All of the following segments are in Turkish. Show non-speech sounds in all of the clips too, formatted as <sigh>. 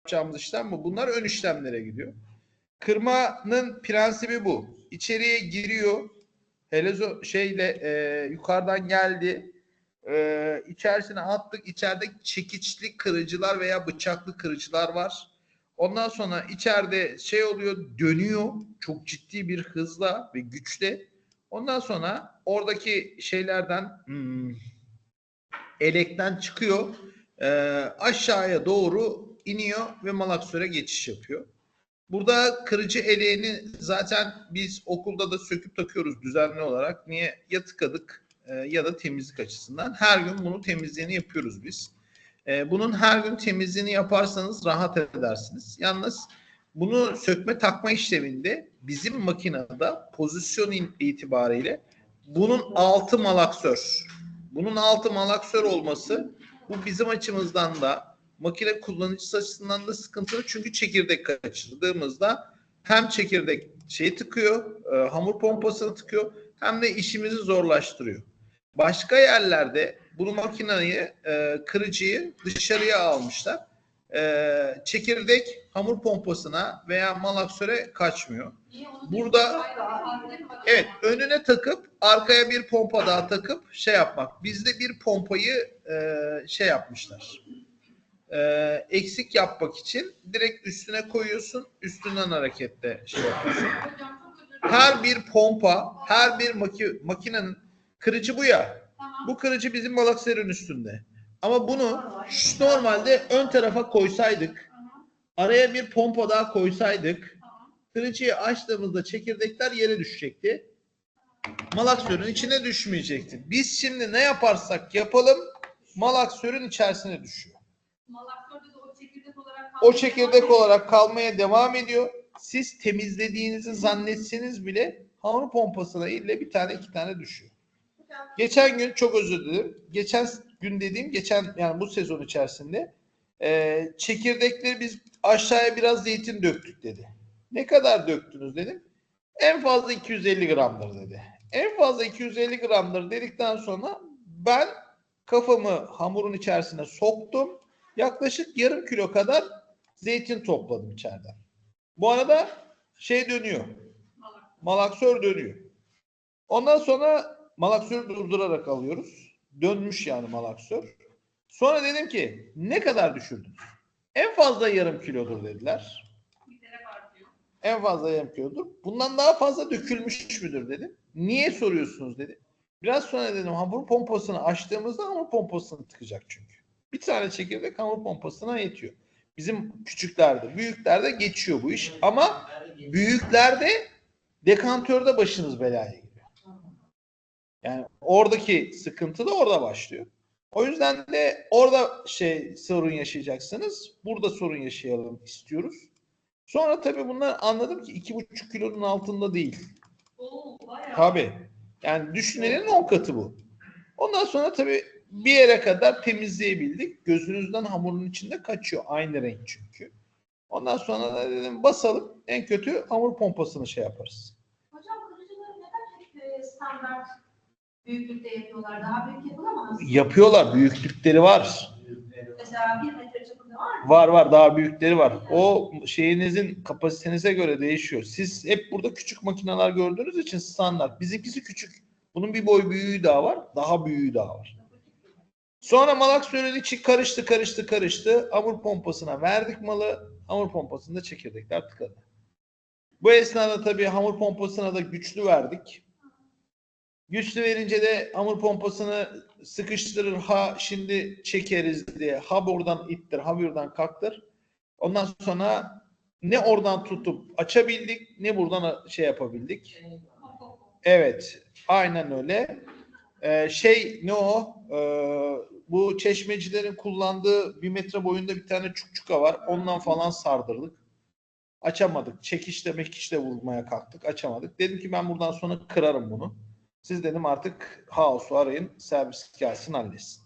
yapacağımız işlem bu. Bunlar ön işlemlere gidiyor. Kırmanın prensibi bu. İçeriye giriyor. Helezo şeyle e, yukarıdan geldi. E, içerisine attık. İçeride çekiçli kırıcılar veya bıçaklı kırıcılar var. Ondan sonra içeride şey oluyor dönüyor çok ciddi bir hızla ve güçle. Ondan sonra oradaki şeylerden hmm, elekten çıkıyor. e, aşağıya doğru iniyor ve malaksöre geçiş yapıyor. Burada kırıcı eleğini zaten biz okulda da söküp takıyoruz düzenli olarak. Niye? Ya tıkadık e, ya da temizlik açısından. Her gün bunu temizliğini yapıyoruz biz. E, bunun her gün temizliğini yaparsanız rahat edersiniz. Yalnız bunu sökme takma işleminde bizim makinede pozisyon itibariyle bunun altı malaksör. Bunun altı malaksör olması bu bizim açımızdan da makine kullanıcısı açısından da sıkıntılı çünkü çekirdek kaçırdığımızda hem çekirdek şeyi tıkıyor, e, hamur pompasını tıkıyor hem de işimizi zorlaştırıyor. Başka yerlerde bunu makineyi, e, kırıcıyı dışarıya almışlar. E, çekirdek hamur pompasına veya malaksöre kaçmıyor. Burada evet önüne takıp arkaya bir pompa daha takıp şey yapmak. Bizde bir pompayı e, şey yapmışlar. E, eksik yapmak için direkt üstüne koyuyorsun. Üstünden hareketle şey yapıyorsun. Her bir pompa, her bir maki, makinenin kırıcı bu ya. Bu kırıcı bizim malaksörün üstünde. Ama bunu şu normalde ön tarafa koysaydık, araya bir pompa daha koysaydık, kırıcıyı açtığımızda çekirdekler yere düşecekti. Malaksörün içine düşmeyecekti. Biz şimdi ne yaparsak yapalım malaksörün içerisine düşüyor. Malaktörde de o çekirdek olarak O çekirdek olarak kalmaya devam ediyor. Siz temizlediğinizi zannetseniz bile hamur pompasına ille bir tane iki tane düşüyor. Geçen gün çok özür dilerim. Geçen gün dediğim geçen yani bu sezon içerisinde e, çekirdekleri biz aşağıya biraz zeytin döktük dedi. Ne kadar döktünüz dedim. En fazla 250 gramdır dedi. En fazla 250 gramdır dedikten sonra ben kafamı hamurun içerisine soktum. Yaklaşık yarım kilo kadar zeytin topladım içeriden. Bu arada şey dönüyor. Malaksör dönüyor. Ondan sonra malaksörü durdurarak alıyoruz. Dönmüş yani malaksör. Sonra dedim ki ne kadar düşürdünüz? En fazla yarım kilodur dediler. En fazla yarım kilodur. Bundan daha fazla dökülmüş müdür dedim. Niye soruyorsunuz dedi. Biraz sonra dedim hamur pompasını açtığımızda hamur pompasını tıkacak çünkü. Bir tane çekirdek hamur pompasına yetiyor. Bizim küçüklerde, büyüklerde geçiyor bu iş. Ama büyüklerde dekantörde başınız belaya giriyor. Yani oradaki sıkıntı da orada başlıyor. O yüzden de orada şey sorun yaşayacaksınız. Burada sorun yaşayalım istiyoruz. Sonra tabii bunlar anladım ki iki buçuk kilonun altında değil. Oo bayağı. Tabii. Yani düşünenin 10 katı bu. Ondan sonra tabii bir yere kadar temizleyebildik. Gözünüzden hamurun içinde kaçıyor. Aynı renk çünkü. Ondan sonra da dedim basalım. En kötü hamur pompasını şey yaparız. Hocam kırıcıları neden hep e, standart büyüklükte yapıyorlar? Daha büyük yapılamaz. mı? Yapıyorlar. Büyüklükleri var. Mesela bir metre çapında var mı? Var var. Daha büyükleri var. O şeyinizin kapasitenize göre değişiyor. Siz hep burada küçük makineler gördüğünüz için standart. Bizimkisi küçük. Bunun bir boy büyüğü daha var. Daha büyüğü daha var. Sonra malak içi karıştı karıştı karıştı. Hamur pompasına verdik malı. Hamur pompasında çekirdekler tıkadı. Bu esnada tabii hamur pompasına da güçlü verdik. Güçlü verince de hamur pompasını sıkıştırır ha şimdi çekeriz diye ha buradan ittir ha buradan kalktır. Ondan sonra ne oradan tutup açabildik ne buradan şey yapabildik. Evet aynen öyle. Ee, şey ne o? Ee, bu çeşmecilerin kullandığı bir metre boyunda bir tane çukçuka var. Ondan falan sardırdık. Açamadık. Çekişle mekişle vurmaya kalktık. Açamadık. Dedim ki ben buradan sonra kırarım bunu. Siz dedim artık Haos'u arayın. Servis gelsin halletsin.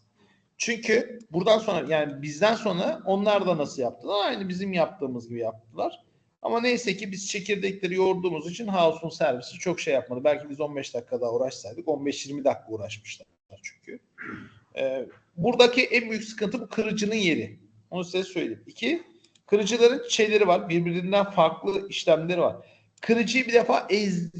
Çünkü buradan sonra yani bizden sonra onlar da nasıl yaptılar? Aynı bizim yaptığımız gibi yaptılar. Ama neyse ki biz çekirdekleri yoğurduğumuz için Haos'un servisi çok şey yapmadı. Belki biz 15 dakika daha uğraşsaydık 15-20 dakika uğraşmışlar çünkü. Ee, buradaki en büyük sıkıntı bu kırıcının yeri. Onu size söyleyeyim. İki, Kırıcıların şeyleri var. Birbirinden farklı işlemleri var. Kırıcıyı bir defa ez,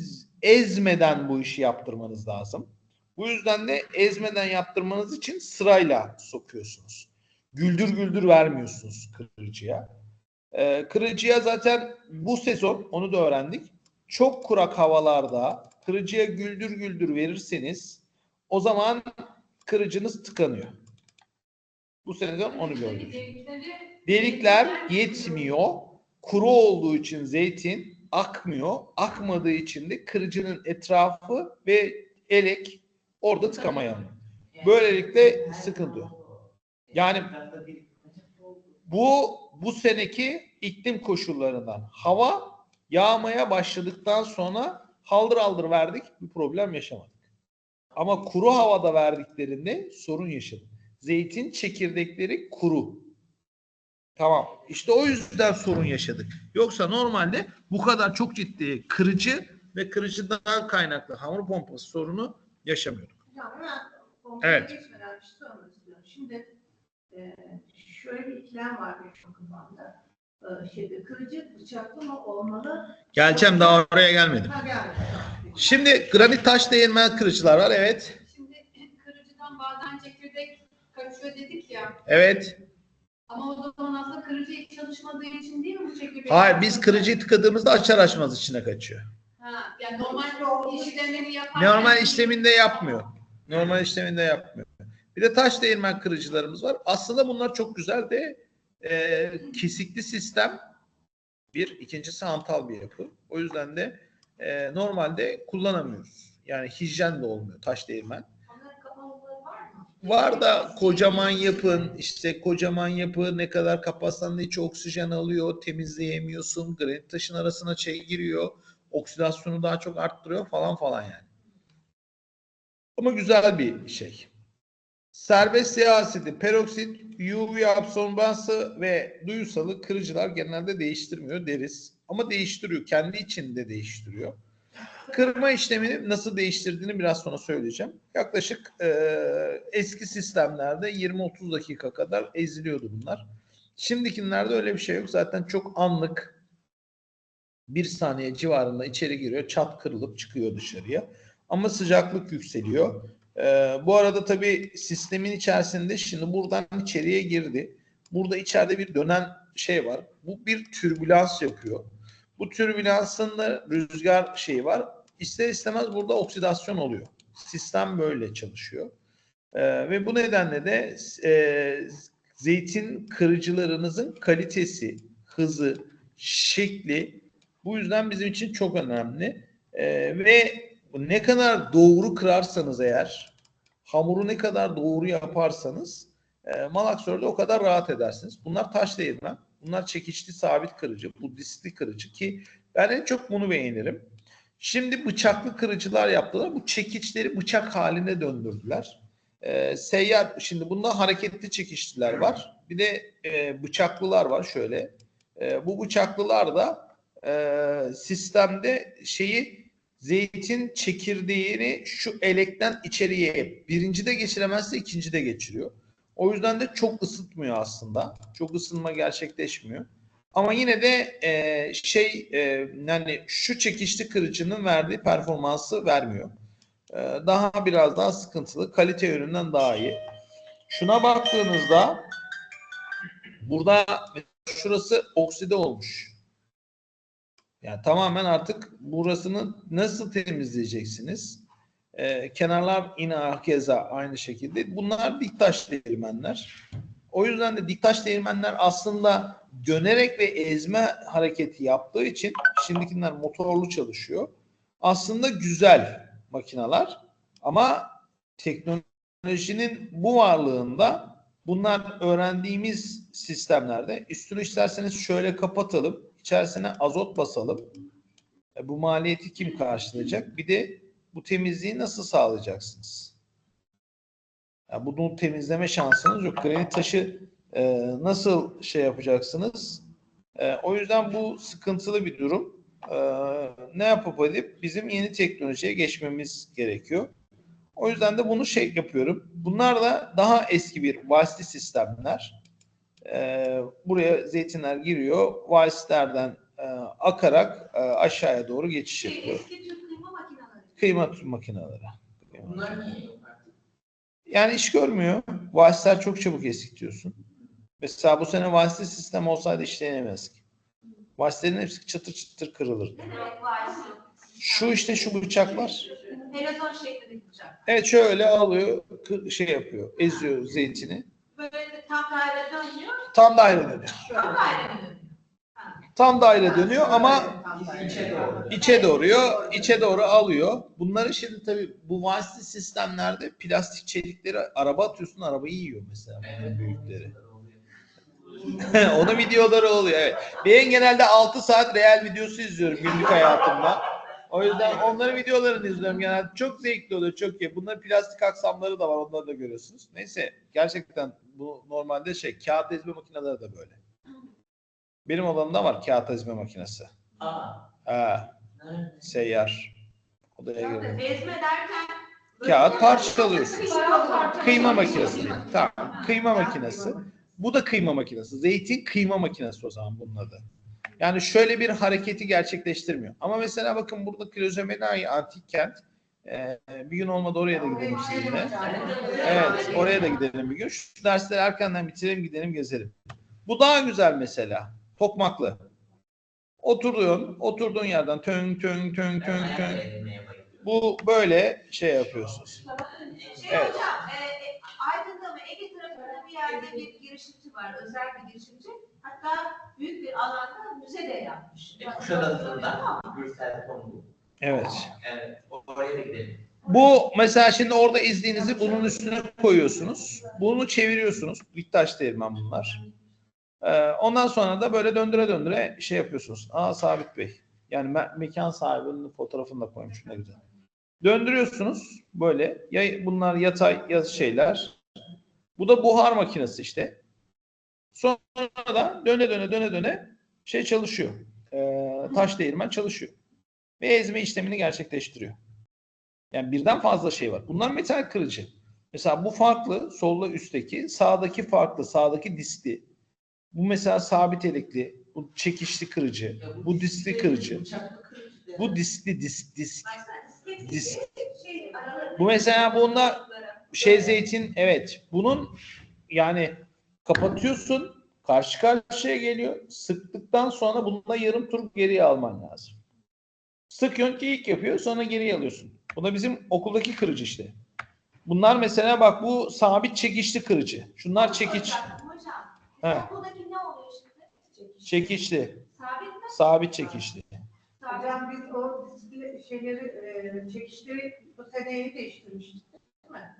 ezmeden bu işi yaptırmanız lazım. Bu yüzden de ezmeden yaptırmanız için sırayla sokuyorsunuz. Güldür güldür vermiyorsunuz kırıcıya. Ee, kırıcıya zaten bu sezon onu da öğrendik. Çok kurak havalarda kırıcıya güldür güldür verirseniz o zaman kırıcınız tıkanıyor. Bu sezon onu gördük. Delikler yetmiyor. Kuru olduğu için zeytin akmıyor. Akmadığı için de kırıcının etrafı ve elek orada tıkamaya alıyor. Böylelikle sıkıntı. Yani bu bu seneki iklim koşullarından hava yağmaya başladıktan sonra haldır haldır verdik bir problem yaşamadık. Ama kuru havada verdiklerinde sorun yaşadık. Zeytin çekirdekleri kuru. Tamam. İşte o yüzden sorun yaşadık. Yoksa normalde bu kadar çok ciddi kırıcı ve kırıcıdan kaynaklı hamur pompası sorunu yaşamıyorduk. Ya Evet. şey. Şimdi e, şöyle bir ikilem var benim kafamda. E, şeyde, kırıcı bıçaklı mı olmalı? Geleceğim daha oraya gelmedim. Ha geldi. Şimdi granit taş değirmen kırıcılar var. Evet. Şimdi kırıcıdan bazen çekirdek kaçıyor dedik ya. Evet. Ama o zaman aslında kırıcı hiç çalışmadığı için değil mi bu çekirdek? Hayır biz kırıcıyı tıkadığımızda açar açmaz içine kaçıyor. Ha, yani normal işlemleri yaparken... Normal işleminde yapmıyor. Normal işleminde yapmıyor. Bir de taş değirmen kırıcılarımız var. Aslında bunlar çok güzel de e, kesikli sistem bir. ikincisi hantal bir yapı. O yüzden de e, normalde kullanamıyoruz. Yani hijyen de olmuyor taş değirmen. Var da kocaman yapın işte kocaman yapı ne kadar kapatsan içi oksijen alıyor temizleyemiyorsun granit taşın arasına şey giriyor oksidasyonu daha çok arttırıyor falan falan yani. Ama güzel bir şey. Serbest asidi, peroksit, UV absorbansı ve duyusalı kırıcılar genelde değiştirmiyor deriz. Ama değiştiriyor. Kendi içinde değiştiriyor. Kırma işlemini nasıl değiştirdiğini biraz sonra söyleyeceğim. Yaklaşık e, eski sistemlerde 20-30 dakika kadar eziliyordu bunlar. Şimdikilerde öyle bir şey yok. Zaten çok anlık bir saniye civarında içeri giriyor. Çat kırılıp çıkıyor dışarıya. Ama sıcaklık yükseliyor. E, bu arada tabii sistemin içerisinde şimdi buradan içeriye girdi. Burada içeride bir dönen şey var. Bu bir türbülans yapıyor. Bu türbülansın da rüzgar şeyi var. İster istemez burada oksidasyon oluyor. Sistem böyle çalışıyor. Ee, ve bu nedenle de e, zeytin kırıcılarınızın kalitesi, hızı, şekli bu yüzden bizim için çok önemli. Ee, ve ne kadar doğru kırarsanız eğer, hamuru ne kadar doğru yaparsanız e, malaksörde o kadar rahat edersiniz. Bunlar taş değirmen. Bunlar çekiçli sabit kırıcı, budistli kırıcı ki ben en çok bunu beğenirim. Şimdi bıçaklı kırıcılar yaptılar. Bu çekiçleri bıçak haline döndürdüler. Ee, seyyar, şimdi bunda hareketli çekiçliler var. Bir de e, bıçaklılar var şöyle. E, bu bıçaklılar da e, sistemde şeyi zeytin çekirdeğini şu elekten içeriye birincide geçiremezse ikincide geçiriyor. O yüzden de çok ısıtmıyor aslında. Çok ısınma gerçekleşmiyor. Ama yine de e, şey e, yani şu çekişli kırıcının verdiği performansı vermiyor. E, daha biraz daha sıkıntılı. Kalite üründen daha iyi. Şuna baktığınızda burada şurası okside olmuş. Yani tamamen artık burasını nasıl temizleyeceksiniz? Ee, kenarlar yine keza aynı şekilde. Bunlar diktaş değirmenler. O yüzden de diktaş değirmenler aslında dönerek ve ezme hareketi yaptığı için şimdikiler motorlu çalışıyor. Aslında güzel makineler ama teknolojinin bu varlığında bunlar öğrendiğimiz sistemlerde üstünü isterseniz şöyle kapatalım. İçerisine azot basalım. E, bu maliyeti kim karşılayacak? Bir de bu temizliği nasıl sağlayacaksınız? Ya bunu temizleme şansınız yok. Granit taşı e, nasıl şey yapacaksınız? E, o yüzden bu sıkıntılı bir durum. E, ne yapıp edip bizim yeni teknolojiye geçmemiz gerekiyor. O yüzden de bunu şey yapıyorum. Bunlar da daha eski bir vasıta sistemler. E, buraya zeytinler giriyor. Valslerden e, akarak e, aşağıya doğru geçiş Şey, yapıyor. eski Türk kıyma makineleri. Kıyma makineleri. Bunlar niye yok artık? Yani iş görmüyor. Valsler çok çabuk eskitiyorsun. Mesela bu sene valsli sistem olsaydı işlenemez ki. Valslerin hepsi çıtır çıtır kırılır. Ne demek varsa? Şu işte şu bıçaklar. Helezon şeklindeki bıçak. Evet şöyle alıyor, şey yapıyor, eziyor zeytini. Böyle tam daire dönüyor. Tam daire dönüyor. Tam daire dönüyor. Tam daire dönüyor ama İçe doğru. içe doğruyor, içe doğru alıyor. Bunları şimdi tabii bu vasıtlı sistemlerde plastik çelikleri araba atıyorsun, arabayı yiyor mesela bunların büyükleri. <laughs> Onun videoları oluyor evet. Ben genelde 6 saat real videosu izliyorum günlük hayatımda. O yüzden onların videolarını izliyorum genelde. Çok zevkli oluyor, çok iyi. Bunların plastik aksamları da var, onları da görüyorsunuz. Neyse, gerçekten bu normalde şey, kağıt ezme makineleri de böyle. Benim odamda var kağıt ezme makinesi. Aa, Ha, nerede? seyyar. Odaya girdim. Ezme derken Kağıt parçalıyorsun. Kıyma parçalıyorsun. Kıyma makinesi. Tamam, kıyma makinesi. Bu da kıyma makinesi. Zeytin kıyma makinesi o zaman bunun adı. Yani şöyle bir hareketi gerçekleştirmiyor. Ama mesela bakın burada Klozomenai antik kent. Ee, bir gün olmadı oraya da gidelim sizinle. Evet oraya da gidelim bir gün. Şu dersleri erkenden bitirelim gidelim gezelim. Bu daha güzel mesela. Tokmaklı. Oturuyorsun, oturduğun yerden tön tön tön tön tön. Bu böyle şey yapıyorsunuz. Şey Evet. hocam, e, e, Aydın'da mı Ege tarafında bir yerde bir girişimci var, özel bir girişimci. Hatta büyük bir alanda müze de yapmış. E, Kuşadası'nda Gürsel Tongu. Evet. Evet, oraya gidelim. Bu mesela şimdi orada izdiğinizi bunun üstüne koyuyorsunuz. Bunu çeviriyorsunuz. Diktaş değirmen bunlar. Ee, ondan sonra da böyle döndüre döndüre şey yapıyorsunuz. Aa Sabit Bey. Yani me- mekan sahibinin fotoğrafını da koymuş ne güzel. Döndürüyorsunuz böyle. Ya, bunlar yatay yaz şeyler. Bu da buhar makinesi işte. Sonra da döne döne döne döne şey çalışıyor. Ee, taş değirmen çalışıyor. Ve ezme işlemini gerçekleştiriyor. Yani birden fazla şey var. Bunlar metal kırıcı. Mesela bu farklı, solda üstteki, sağdaki farklı, sağdaki diskli. Bu mesela sabit elekli, bu çekişli kırıcı, Ya bu diskli kırıcı, kırıcı. bu diskli disk disk. Disk. gibi şey, Bu mesela bunda şey zeytin evet bunun yani kapatıyorsun karşı karşıya geliyor. Sıktıktan sonra bununla yarım tur geriye alman lazım. Sıkıyorsun ki ilk yapıyor sonra geriye alıyorsun. Bu da bizim okuldaki kırıcı işte. Bunlar mesela bak bu sabit çekişli kırıcı. Şunlar çekiç. Hocam, He. okuldaki ne oluyor şimdi? Çekiçli. Sabit mi? Sabit çekişli. Hocam biz o şeyleri, e, çekişleri bu sene yeni değiştirmiştik. Değil mi?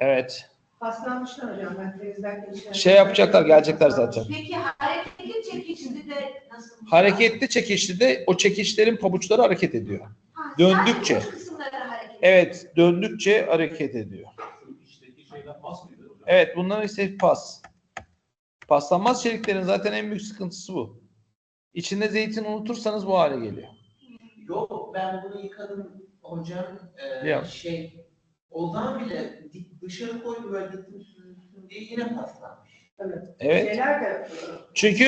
Evet. Paslanmışlar hocam ben temizlerken. Şey yapacaklar gelecekler zaten. Peki hareketli çekişli de nasıl? Hareketli çekişli de o çekiçlerin pabuçları hareket ediyor. Ha, döndükçe. uç kısımları hareket Evet döndükçe hareket ediyor. İçteki şeyden mıydı hocam? Evet bunların işte pas. Paslanmaz çeliklerin zaten en büyük sıkıntısı bu. İçinde zeytin unutursanız bu hale geliyor. Yok ben bunu yıkadım hocam. Ee, şey o zaman bile dışarı koydu böyle gittim süzülsün diye yine paslanmış. Evet. Şeyler de, Çünkü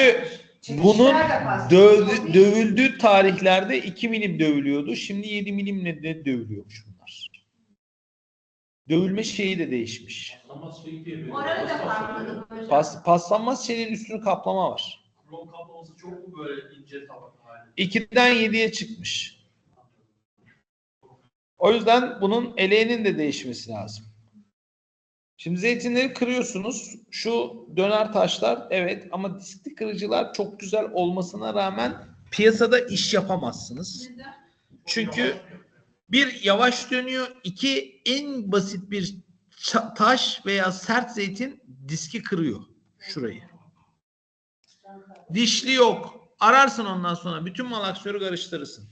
çekişler bunun de paslanmış. dövdü, dövüldüğü tarihlerde 2 milim dövülüyordu. Şimdi 7 milimle de dövülüyormuş bunlar. Dövülme şeyi de değişmiş. Diye böyle. Oranı da Paslanmaz farklı hocam. Pas, paslanmaz şeyin üstünü kaplama var. Krom kaplaması çok mu böyle ince tabaka halinde? 2'den 7'ye çıkmış. O yüzden bunun eleğinin de değişmesi lazım. Şimdi zeytinleri kırıyorsunuz. Şu döner taşlar evet ama diskli kırıcılar çok güzel olmasına rağmen piyasada iş yapamazsınız. Neden? Çünkü bir yavaş dönüyor, iki en basit bir taş veya sert zeytin diski kırıyor şurayı. Dişli yok. Ararsın ondan sonra bütün malaksörü karıştırırsın.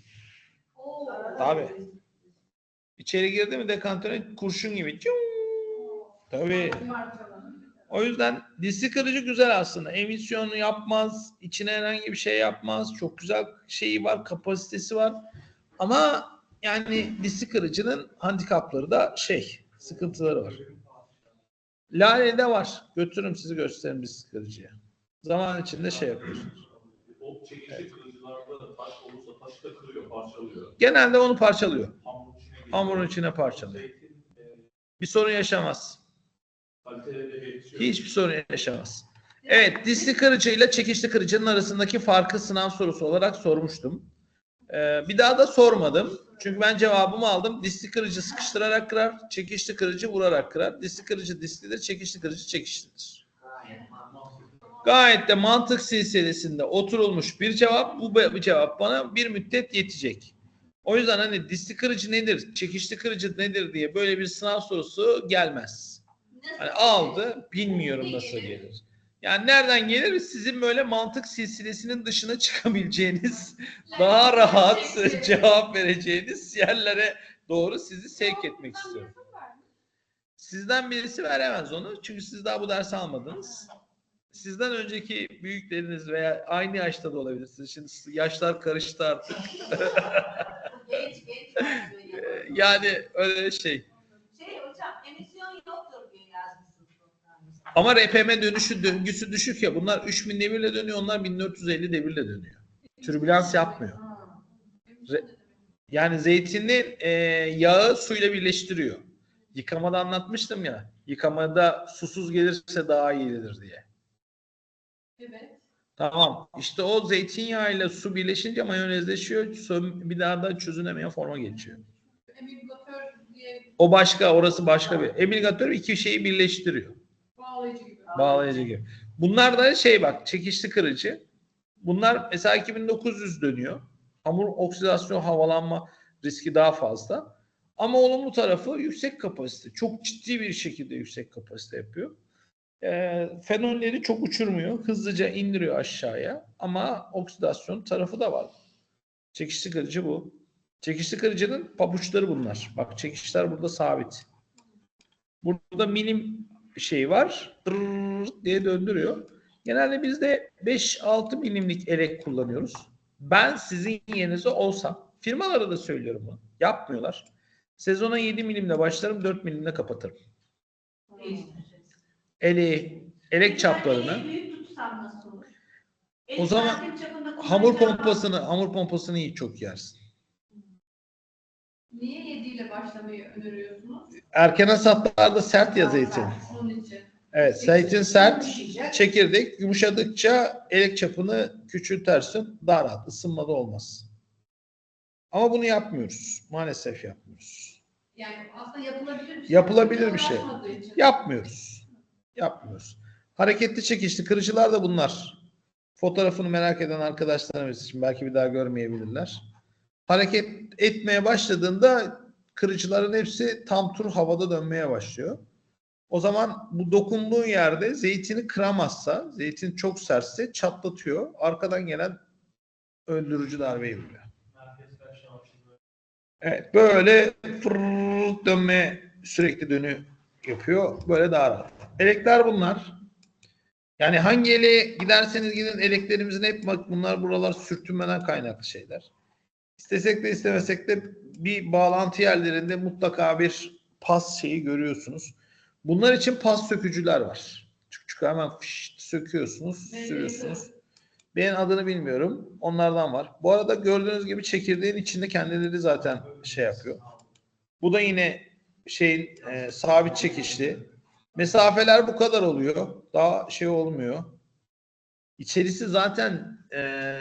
Tabii. İçeri girdi mi dekantöre kurşun gibi. Cıng. Tabii. O yüzden diski kırıcı güzel aslında. Emisyonu yapmaz, içine herhangi bir şey yapmaz. Çok güzel şeyi var, kapasitesi var. Ama yani diski kırıcının handikapları da şey, sıkıntıları var. Lale'de var. Götürürüm sizi gösteririm diski kırıcıya. Zaman içinde şey yapıyorsunuz. O çekişli kırıcılarda da taş olursa taşı da kırıyor, parçalıyor. Genelde onu parçalıyor. Giriyor. Hamurun içine parçalıyor. Bir sorun yaşamaz. Hiçbir sorun yaşamaz. Evet, disli kırıcı ile çekişli kırıcının arasındaki farkı sınav sorusu olarak sormuştum. Ee, bir daha da sormadım. Çünkü ben cevabımı aldım. Disli kırıcı sıkıştırarak kırar, çekişli kırıcı vurarak kırar. Disli kırıcı dislidir, çekişli kırıcı çekişlidir. Gayet de mantık silsilesinde oturulmuş bir cevap. Bu cevap bana bir müddet yetecek. O yüzden hani disli kırıcı nedir, çekişli kırıcı nedir diye böyle bir sınav sorusu gelmez. Hani aldı, bilmiyorum nasıl gelir? gelir. Yani nereden gelir? Sizin böyle mantık silsilesinin dışına çıkabileceğiniz, daha rahat <laughs> cevap vereceğiniz yerlere doğru sizi sevk etmek istiyorum. Sizden birisi veremez onu. Çünkü siz daha bu dersi almadınız. Sizden önceki büyükleriniz veya aynı yaşta da olabilirsiniz. Şimdi yaşlar karıştı artık. <laughs> Genç genç versiyonu. Ee, Yani öyle şey. Şey hocam emisyon yoktur diye yazmışsınız. Ama RPM dönüşü döngüsü düşük ya. Bunlar 3000 devirle dönüyor, onlar 1450 devirle dönüyor. Türbülans yapmıyor. Re- Yani zeytinin e, yağı suyla birleştiriyor. Yıkamada anlatmıştım ya. Yıkamada susuz gelirse daha iyidir diye. Evet. Tamam. İşte o zeytinyağıyla su birleşince mayonezleşiyor. Bir daha da çözünemeyen forma geçiyor. Emulgatör diye O başka, orası başka bir. Emilgatör iki şeyi birleştiriyor. bağlayıcı gibi. Bağlayıcı gibi. Bunlar da şey bak çekişli kırıcı. Bunlar mesela 2900 dönüyor. Hamur oksidasyon havalanma riski daha fazla. Ama olumlu tarafı yüksek kapasite. Çok ciddi bir şekilde yüksek kapasite yapıyor. Ee, fenolleri çok uçurmuyor. Hızlıca indiriyor aşağıya. Ama oksidasyon tarafı da var. Çekişli kırıcı bu. Çekişli kırıcının pabuçları bunlar. Bak çekişler burada sabit. Burada minim şey var. Diye döndürüyor. Genelde biz de 5-6 milimlik elek kullanıyoruz. Ben sizin yerinize olsam, firmalara da söylüyorum bunu. Yapmıyorlar. Sezona 7 milimle başlarım, 4 milimle kapatırım. Değiştireceğiz. Eleği, elek çaplarını? O zaman hamur pompasını, hamur pompasını iyi çok yersin. Niye 7 ile başlamayı öneriyorsunuz? Erken hasatlarda sert ya zeytin. Onun için. Evet, zeytin sert, çekirdek yumuşadıkça elek çapını küçültersin, daha rahat, ısınmada olmaz. Ama bunu yapmıyoruz. Maalesef yapmıyoruz. Yani aslında yapılabilir bir şey. Yapılabilir bir şey. Yapmıyoruz. Yapmıyoruz. Hareketli çekişli kırıcılar da bunlar. Fotoğrafını merak eden arkadaşlarımız için belki bir daha görmeyebilirler. Hareket etmeye başladığında kırıcıların hepsi tam tur havada dönmeye başlıyor. O zaman bu dokunduğu yerde zeytini kıramazsa, zeytin çok sertse çatlatıyor. Arkadan gelen öldürücü darbeyi vuruyor. Evet böyle fırrrr dönme sürekli dönü yapıyor. Böyle daha rahat. Elekler bunlar. Yani hangi ele giderseniz gidin eleklerimizin hep bak bunlar buralar sürtünmeden kaynaklı şeyler. İstesek de istemesek de bir bağlantı yerlerinde mutlaka bir pas şeyi görüyorsunuz. Bunlar için pas sökücüler var. Çık çık hemen fışt söküyorsunuz, Evet, sürüyorsunuz. Benim adını bilmiyorum. Onlardan var. Bu arada gördüğünüz gibi çekirdeğin içinde kendileri zaten şey yapıyor. Bu da yine şeyin e, sabit çekişli. Mesafeler bu kadar oluyor. Daha şey olmuyor. İçerisi zaten e,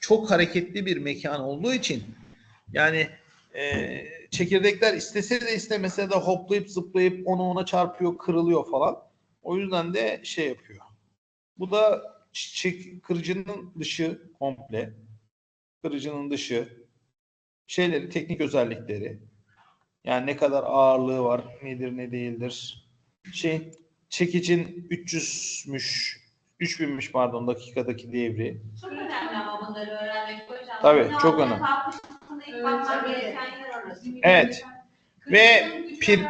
çok hareketli bir mekan olduğu için yani e, çekirdekler istese de istemese de hoplayıp zıplayıp onu ona çarpıyor, kırılıyor falan. O yüzden de şey yapıyor. Bu da çiçek kırıcının dışı komple. Kırıcının dışı. Şeyleri, teknik özellikleri. Yani ne kadar ağırlığı var, nedir ne değildir. Şey, çekicin 300'müş, 3000'miş pardon dakikadaki devri. Çok önemli ama bunları öğrenmek hocam. Tabii, Bunu çok önemli. Evet. Evet. Ve pir-?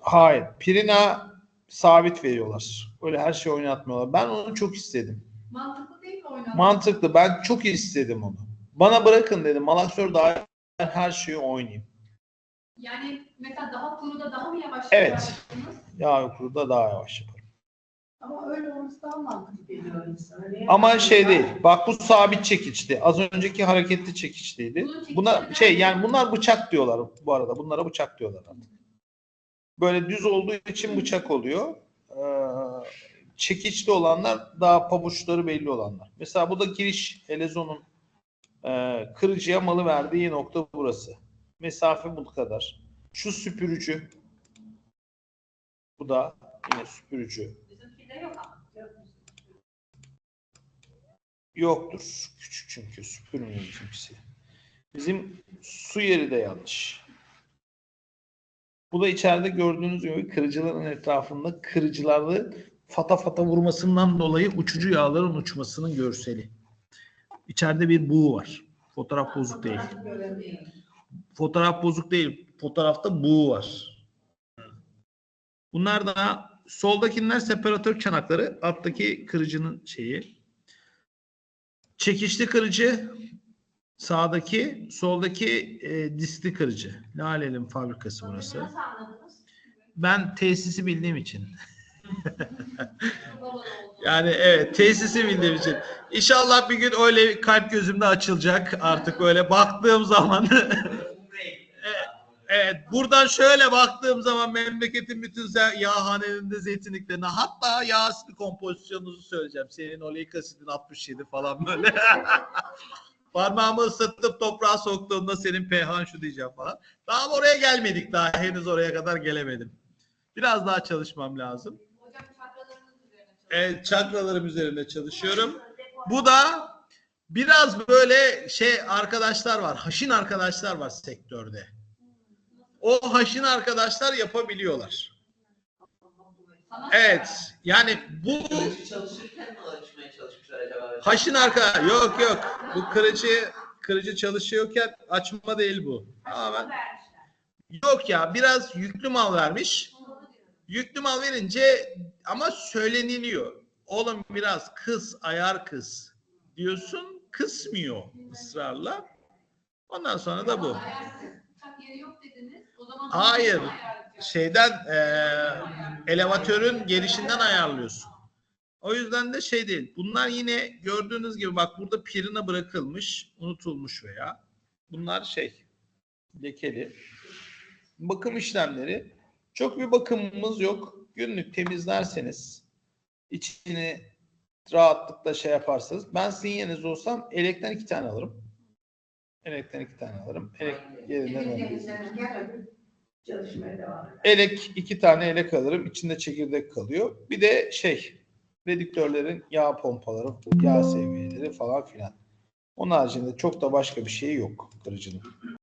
Hayır. Pirina sabit veriyorlar. Öyle her şeyi oynatmıyorlar. Ben onu çok istedim. Mantıklı değil mi oynatmak? Mantıklı. Ben çok istedim onu. Bana bırakın dedim. Malaksör daha her şeyi oynayayım. Yani mesela daha kuruda daha mı yavaş Evet. yaparsınız? Yağ kuruda daha yavaş yaparım. Ama öyle olması daha mantıklı geliyor insana. Ama şey değil. Bak bu sabit çekiçti. Az önceki hareketli çekiçteydi. Buna şey yani bunlar bıçak diyorlar bu arada. Bunlara bıçak diyorlar artık. Böyle düz olduğu için bıçak oluyor. Ee, çekiçli olanlar daha pabuçları belli olanlar. Mesela bu da giriş Elezon'un e, kırıcıya malı verdiği nokta burası. Mesafe bu kadar. Şu süpürücü. Bu da yine süpürücü. Yoktur. Küçük çünkü süpürmüyor bizimkisi. Bizim su yeri de yanlış. Bu da içeride gördüğünüz gibi kırıcıların etrafında kırıcılarla fata fata vurmasından dolayı uçucu yağların uçmasının görseli. İçeride bir buğu var. Fotoğraf bozuk değil. Fotoğraf bozuk değil. Fotoğrafta buğu var. Bunlar da soldakiler separatör çanakları. Alttaki kırıcının şeyi. Çekişli kırıcı sağdaki, soldaki e, diskli kırıcı. Lale'nin fabrikası burası. Ben tesisi bildiğim için. Yani evet tesisi bildiğim için. İnşallah bir gün öyle kalp gözümde açılacak artık öyle baktığım zaman. <laughs> evet buradan şöyle baktığım zaman memleketin bütün yağhanelerinde zeytinliklerine hatta yağ asidi kompozisyonunuzu söyleyeceğim. Senin oleik asidin 67 falan böyle. <laughs> Parmağımı ıslatıp toprağa soktuğumda senin pH'n şu diyeceğim falan. Daha oraya gelmedik daha henüz oraya kadar gelemedim. Biraz daha çalışmam lazım. Hocam. Evet, çakralarım üzerinde çalışıyorum. Bu da biraz böyle şey arkadaşlar var. Haşin arkadaşlar var sektörde. O haşin arkadaşlar yapabiliyorlar. Evet. Yani bu çalışırken mi açmaya çalışmışlar acaba? haşin arka yok yok. Bu kırıcı kırıcı çalışıyorken açma değil bu. Tamamen yok ya biraz yüklü mal vermiş. Yüklü mal verince ama söyleniliyor. Oğlum biraz kız, ayar kız diyorsun. Kısmıyor ısrarla. Ondan sonra da bu. Uçak yeri yok dediniz. O zaman Hayır. Şeyden eee elevatörün gelişinden ayarlıyorsun. O yüzden de şey değil. Bunlar yine gördüğünüz gibi bak burada pirina bırakılmış, unutulmuş veya bunlar şey lekeli. Bakım işlemleri. Çok bir bakımımız yok. Günlük temizlerseniz içini rahatlıkla şey yaparsanız ben sizin yerinizde olsam elekten iki tane alırım. Elekten iki tane alırım. Elek yerinden alırım. Çalışmaya devam edelim. Elek iki tane elek alırım. İçinde çekirdek kalıyor. Bir de şey redüktörlerin yağ pompaları, yağ seviyeleri falan filan. Onun haricinde çok da başka bir şey yok kırıcının.